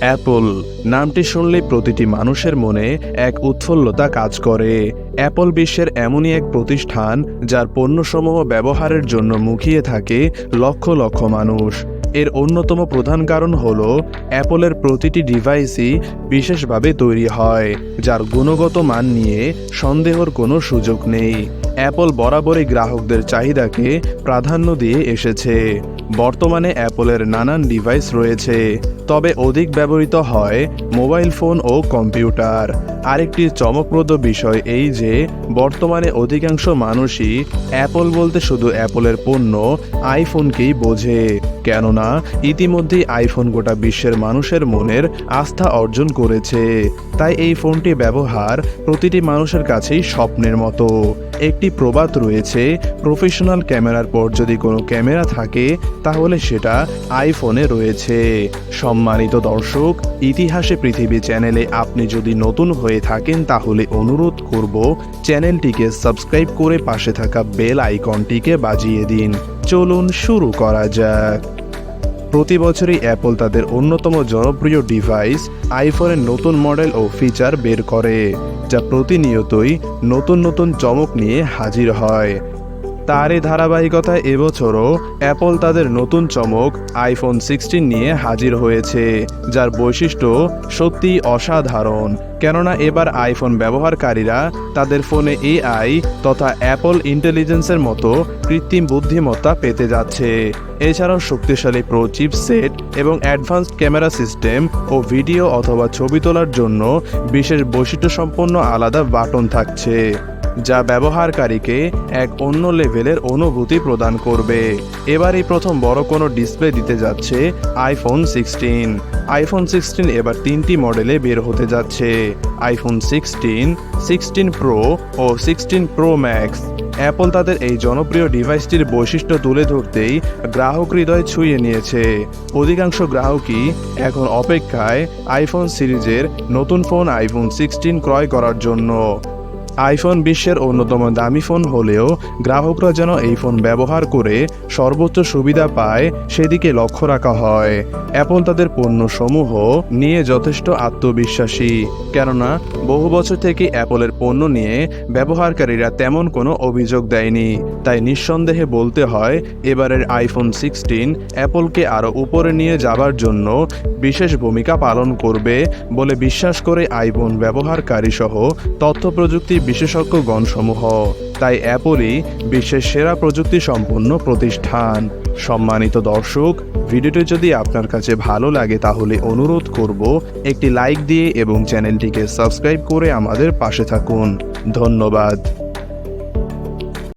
Apple নামটি শুনলে প্রতিটি মানুষের মনে এক উৎফুল্লতা কাজ করে। অ্যাপল বিশ্বের এমনই এক প্রতিষ্ঠান যার পণ্যসমূহ ব্যবহারের জন্য মুখিয়ে থাকে লক্ষ লক্ষ মানুষ। এর অন্যতম প্রধান কারণ হল, অ্যাপলের প্রতিটি ডিভাইসই বিশেষভাবে তৈরি হয়, যার গুণগত মান নিয়ে সন্দেহর কোনো সুযোগ নেই। অ্যাপল বরাবরই গ্রাহকদের চাহিদাকে প্রাধান্য দিয়ে এসেছে। বর্তমানে অ্যাপলের নানান ডিভাইস রয়েছে, তবে অধিক ব্যবহৃত হয় মোবাইল ফোন ও কম্পিউটার। আরেকটি চমকপ্রদ বিষয় এই যে, বর্তমানে অধিকাংশ মানুষই অ্যাপল বলতে শুধু অ্যাপলের পণ্য, আইফোনকেই বোঝে। কেননা, ইতিমধ্যেই আইফোন গোটা বিশ্বের মানুষের মনের আস্থা অর্জন করেছে। তাই এই ফোনটি ব্যবহার প্রতিটি মানুষের কাছেই স্বপ্নের মতো। একটি প্রবাদ রয়েছে, প্রফেশনাল ক্যামেরার পর যদি কোনো ক্যামেরা থাকে, তাহলে সেটা আইফোনে রয়েছে। সম্মানিত দর্শক, ইতিহাসে পৃথিবী চ্যানেলে আপনি যদি নতুন হয়ে থাকেন, তাহলে অনুরোধ করব চ্যানেলটিকে সাবস্ক্রাইব করে পাশে থাকা বেল আইকনটিকে বাজিয়ে দিন। চলুন শুরু করা যাক। প্রতি বছরই অ্যাপল তাদের অন্যতম জনপ্রিয় ডিভাইস আইফোনের নতুন মডেল ও ফিচার বের করে, যা প্রতিনিয়তই নতুন নতুন চমক নিয়ে হাজির হয়। তারই ধারাবাহিকতায় এবছরও অ্যাপল তাদের নতুন চমক আইফোন সিক্সটিন নিয়ে হাজির হয়েছে, যার বৈশিষ্ট্য সত্যিই অসাধারণ। কেননা এবার আইফোন ব্যবহারকারীরা তাদের ফোনে এআই তথা অ্যাপল ইন্টেলিজেন্সের মতো কৃত্রিম বুদ্ধিমত্তা পেতে যাচ্ছে। এছাড়াও শক্তিশালী প্রো চিপসেট এবং অ্যাডভান্সড ক্যামেরা সিস্টেম ও ভিডিও অথবা ছবি তোলার জন্য বিশেষ বৈশিষ্ট্যসম্পন্ন আলাদা বাটন থাকছে। যা ব্যবহারকারীকে এক অন্য লেভেলের অনুভূতি প্রদান করবে। এবারই প্রথম বড় কোনো ডিসপ্লে দিতে যাচ্ছে আইফোন সিক্সটিন আইফোন সিক্সটিন এবার তিনটি মডেলে বের হতে যাচ্ছে। আইফোন সিক্সটিন সিক্সটিন প্রো ও সিক্সটিন প্রো ম্যাক্স অ্যাপল তাদের এই জনপ্রিয় ডিভাইসটির বৈশিষ্ট্য তুলে ধরতেই গ্রাহক হৃদয় ছুঁয়ে নিয়েছে। অধিকাংশ গ্রাহকই এখন অপেক্ষায় আইফোন সিরিজের নতুন ফোন আইফোন সিক্সটিন ক্রয় করার জন্য। আইফোন বিশ্বের অন্যতম দামি ফোন হলেও গ্রাহকরা যেন এই ফোন ব্যবহার করে সর্বোচ্চ সুবিধা পায়, সেদিকে লক্ষ্য রাখা হয়। অ্যাপল তাদের পণ্যসমূহ নিয়ে যথেষ্ট আত্মবিশ্বাসী। কেননা, বহু বছর থেকে অ্যাপলের পণ্য নিয়ে ব্যবহারকারীরা তেমন কোনো অভিযোগ দেয়নি। তাই নিঃসন্দেহে বলতে হয়, এবারের আইফোন সিক্সটিন অ্যাপলকে আরও উপরে নিয়ে যাবার জন্য বিশেষ ভূমিকা পালন করবে বলে বিশ্বাস করে আইফোন ব্যবহারকারী সহ তথ্য প্রযুক্তি বিশেষজ্ঞগণসমূহ তাই অ্যাপলই বিশ্বের সেরা প্রযুক্তি সম্পন্ন প্রতিষ্ঠান। সম্মানিত দর্শক, ভিডিওটি যদি আপনার কাছে ভালো লাগে তাহলে অনুরোধ করব একটি লাইক দিয়ে এবং চ্যানেলটিকে সাবস্ক্রাইব করে আমাদের পাশে থাকুন। ধন্যবাদ।